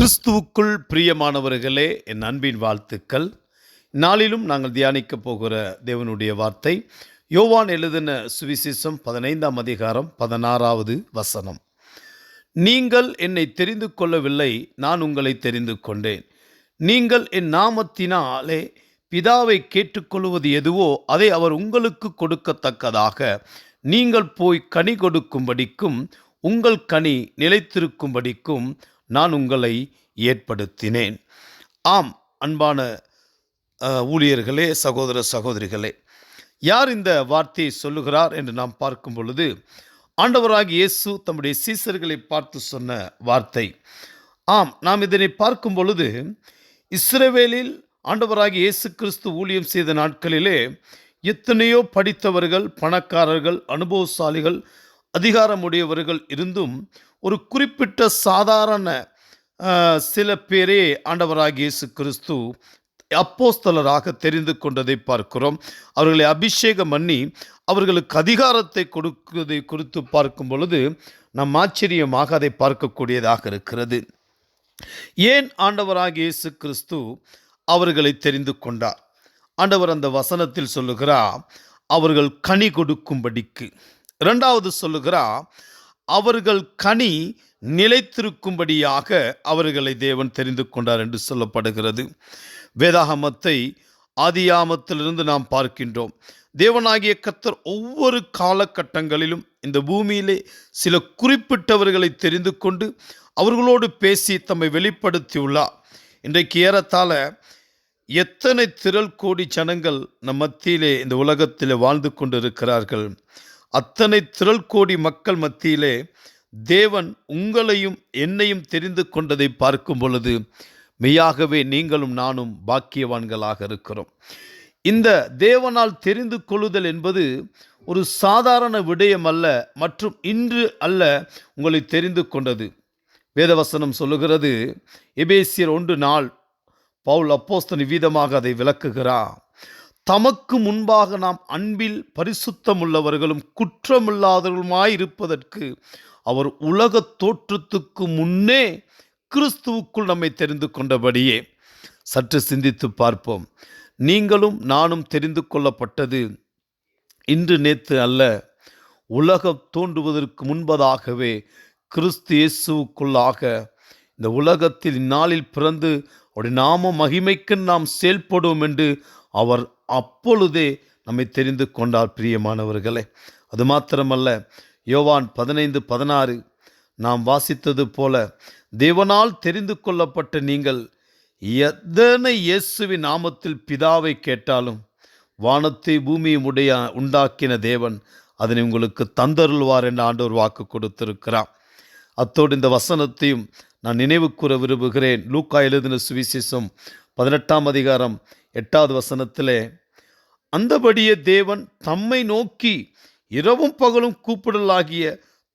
கிறிஸ்துவுக்குள் பிரியமானவர்களே என் அன்பின் வாழ்த்துக்கள். நாளிலும் நாங்கள் தியானிக்க போகிற தேவனுடைய வார்த்தை யோவான் எழுதின சுவிசேஷம் பதினைந்தாம் அதிகாரம் பதினாறாவது வசனம். நீங்கள் என்னை தெரிந்து கொள்ளவில்லை நான் உங்களை தெரிந்து கொண்டேன். நீங்கள் என் நாமத்தினாலே பிதாவை கேட்டுக்கொள்வது எதுவோ அதை அவர் உங்களுக்கு கொடுக்கத்தக்கதாக. நீங்கள் போய் கனி கொடுக்கும்படிக்கும் உங்கள் கனி நிலைத்திருக்கும்படிக்கும் நான் உங்களை ஏற்படுத்தினேன். ஆம் அன்பான ஊழியர்களே சகோதர சகோதரிகளே யார் இந்த வார்த்தையை சொல்லுகிறார் என்று நாம் பார்க்கும் பொழுது ஆண்டவராகி இயேசு தம்முடைய சீசர்களை பார்த்து சொன்ன வார்த்தை. ஆம் நாம் இதனை பார்க்கும் பொழுது இஸ்ரேவேலில் ஆண்டவராகி இயேசு கிறிஸ்து ஊழியம் செய்த நாட்களிலே எத்தனையோ படித்தவர்கள் பணக்காரர்கள் அனுபவசாலிகள் அதிகாரமுடையவர்கள் இருந்தும் ஒரு குறிப்பிட்ட சாதாரண சில பேரே ஆண்டவராக இயேசு கிறிஸ்து அப்போஸ்தலராக தெரிந்து கொண்டதை பார்க்கிறோம். அவர்களை அபிஷேகம் பண்ணி அவர்களுக்கு அதிகாரத்தை கொடுக்குவதை குறித்து பார்க்கும் பொழுது நம் ஆச்சரியமாக அதை பார்க்கக்கூடியதாக இருக்கிறது. ஏன் ஆண்டவராக இயேசு கிறிஸ்து அவர்களை தெரிந்து கொண்டார்? ஆண்டவர் அந்த வசனத்தில் சொல்லுகிறார் அவர்கள் கனி கொடுக்கும்படிக்கு. இரண்டாவது சொல்லுகிறார் அவர்கள் கனி நிலைத்திருக்கும்படியாக அவர்களை தேவன் தெரிந்து கொண்டார் என்று சொல்லப்படுகிறது. வேதாகமத்தை ஆதியாமத்திலிருந்து நாம் பார்க்கின்றோம். தேவனாகிய கத்தர் ஒவ்வொரு காலகட்டங்களிலும் இந்த பூமியிலே சில குறிப்பிட்டவர்களை தெரிந்து கொண்டு அவர்களோடு பேசி தம்மை வெளிப்படுத்தியுள்ளார். இன்றைக்கு ஏறத்தாழ எத்தனை திரள் கோடி ஜனங்கள் நம் மத்தியிலே இந்த உலகத்தில் வாழ்ந்து கொண்டிருக்கிறார்கள். அத்தனை திரள் கோடி மக்கள் மத்தியிலே தேவன் உங்களையும் என்னையும் தெரிந்து கொண்டதை பார்க்கும் பொழுது மெய்யாகவே நீங்களும் நானும் பாக்கியவான்களாக இருக்கிறோம். இந்த தேவனால் தெரிந்து கொள்ளுதல் என்பது ஒரு சாதாரண விடயம் அல்ல மற்றும் இன்று அல்ல உங்களை தெரிந்து கொண்டது. வேதவசனம் சொல்லுகிறது எபேசியர் ஒன்று நாள் பவுல் அப்போஸ்தன் வீதமாக அதை விளக்குகிறார். தமக்கு முன்பாக நாம் அன்பில் பரிசுத்தமுள்ளவர்களும் குற்றமில்லாதவர்களுமாயிருப்பதற்கு அவர் உலக தோற்றத்துக்கு முன்னே கிறிஸ்துவுக்குள் நம்மை தெரிந்து கொண்டபடியே. சற்று சிந்தித்து பார்ப்போம். நீங்களும் நானும் தெரிந்து கொள்ளப்பட்டது இன்று நேற்று அல்ல உலகம் தோன்றுவதற்கு முன்பதாகவே கிறிஸ்து இயேசுவுக்குள்ளாக இந்த உலகத்தில் இந்நாளில் பிறந்து அவருடைய நாம மகிமைக்கு நாம் செயல்படுவோம் என்று அவர் அப்பொழுதே நம்மை தெரிந்து கொண்டார் பிரியமானவர்களே. அது மாத்திரமல்ல யோவான் பதினைந்து பதினாறு நாம் வாசித்தது போல தேவனால் தெரிந்து கொள்ளப்பட்ட நீங்கள் எத்தனை இயேசுவின் நாமத்தில் பிதாவை கேட்டாலும் வானத்தை பூமியும் உடைய உண்டாக்கின தேவன் அதனை உங்களுக்கு தந்தருள்வார் என்று ஆண்டவர் வாக்கு கொடுத்திருக்கிறார். அத்தோடு இந்த வசனத்தையும் நான் நினைவு கூற விரும்புகிறேன். லூக்கா எழுதின சுவிசேஷம் பதினெட்டாம் அதிகாரம் எட்டாவது வசனத்திலே அந்தபடியே தேவன் தம்மை நோக்கி இரவும் பகலும் கூப்பிடலாகிய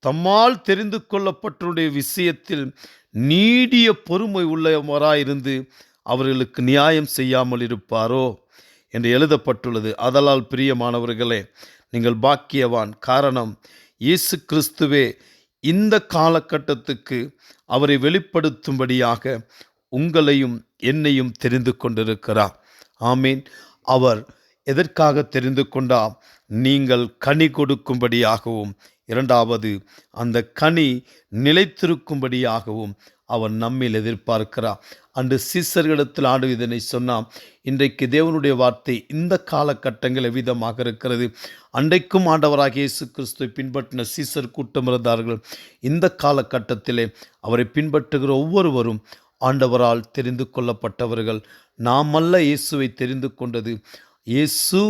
தம்மால் தெரிந்து கொள்ளப்பட்டவருடைய விஷயத்தில் நீடிய பொறுமை உள்ளவராயிருந்து அவர்களுக்கு நியாயம் செய்யாமல் இருப்பாரோ என்று எழுதப்பட்டுள்ளது. அதலால் பிரியமானவர்களே நீங்கள் பாக்கியவான். காரணம் இயேசு கிறிஸ்துவே இந்த காலகட்டத்துக்கு அவரை வெளிப்படுத்தும்படியாக உங்களையும் என்னையும் தெரிந்து கொண்டிருக்கிறார். ஆமீன். அவர் எதற்காக தெரிந்து கொண்டா நீங்கள் கனி கொடுக்கும்படியாகவும் இரண்டாவது அந்த கனி நிலைத்திருக்கும்படியாகவும் அவன் நம்மில் எதிர்பார்க்கிறார் அன்று சீசர்களிடத்தில் ஆண்டு இதனை சொன்னான் இன்றைக்கு தேவனுடைய வார்த்தை இந்த காலகட்டங்கள் விதமாக இருக்கிறது? அன்றைக்கும் ஆண்டவராக இயேசு கிறிஸ்துவை பின்பற்றின சீசர் கூட்டம் இருந்தார்கள். இந்த காலகட்டத்திலே அவரை பின்பற்றுகிற ஒவ்வொருவரும் ஆண்டவரால் தெரிந்து கொள்ளப்பட்டவர்கள். நாமல்ல இயேசுவை தெரிந்து கொண்டது இயேசு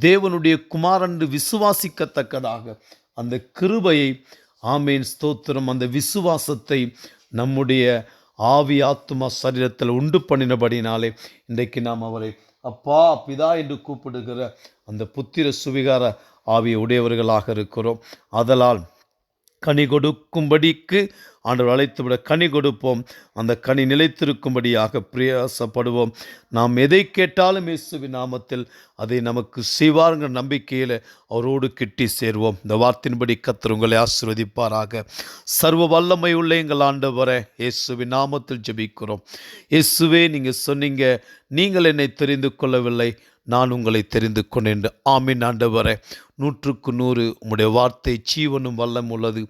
தேவனுடைய குமாரன் என்று விசுவாசிக்கத்தக்கதாக அந்த கிருபையை ஆமேன் ஸ்தோத்திரம். அந்த விசுவாசத்தை நம்முடைய ஆவி ஆத்மா சரீரத்தில் உண்டு பண்ணினபடினாலே இன்றைக்கு நாம் அவரை அப்பா பிதா என்று கூப்பிடுகிற அந்த புத்திர சுவிகார ஆவியை உடையவர்களாக இருக்கிறோம். அதலால் கனி கொடுக்கும்படிக்கு ஆண்டவர் அழைத்துவிட கனி கொடுப்போம். அந்த கனி நிலைத்திருக்கும்படியாக பிரயாசப்படுவோம். நாம் எதை கேட்டாலும் இயேசுவின் நாமத்தில் அதை நமக்கு செய்வாருங்கிற நம்பிக்கையில் அவரோடு கிட்டி சேர்வோம். இந்த வார்த்தையின்படி கத்தர் உங்களை ஆசிர்வதிப்பாராக. சர்வ வல்லமை உள்ள எங்கள் ஆண்டவரை இயேசுவின் நாமத்தில் ஜெபிக்கிறோம். இயேசுவே நீங்கள் சொன்னீங்க நீங்கள் என்னை தெரிந்து கொள்ளவில்லை. நான் உங்களை தெரிந்து கொண்டேன். ஆமீன் ஆண்டவரே. நூற்றுக்கு நூறு உம்முடைய வார்த்தை ஜீவனும் வல்லம் உள்ளது.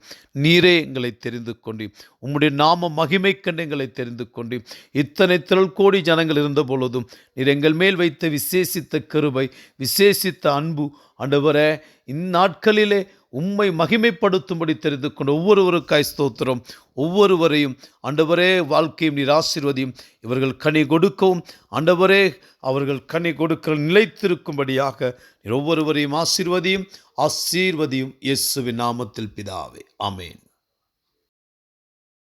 நீரே எங்களை தெரிந்து கொண்டு உம்முடைய நாம மகிமை கண்டு எங்களை தெரிந்து கொண்டு இத்தனை திரள் கோடி ஜனங்கள் இருந்த பொழுதும் நீர் எங்கள் மேல் வைத்த விசேஷித்த கருவை விசேஷித்த அன்பு. ஆண்டவரே இந்நாட்களிலே உம்மை மகிமைப்படுத்தும்படி தெரிந்து கொண்டு ஒவ்வொருவருக்காய் ஸ்தோத்திரம். ஒவ்வொருவரையும் ஆண்டவரே வாழ்க்கையும் நீர் ஆசீர்வதியும் இவர்கள் கனி கொடுக்கவும். ஆண்டவரே அவர்கள் கனி கொடுக்க நிலைத்திருக்கும்படியாக நீர் ஒவ்வொருவரையும் ஆசீர்வதியும் ஆசீர்வதியும் இயேசுவின் நாமத்தில் பிதாவே. ஆமென்.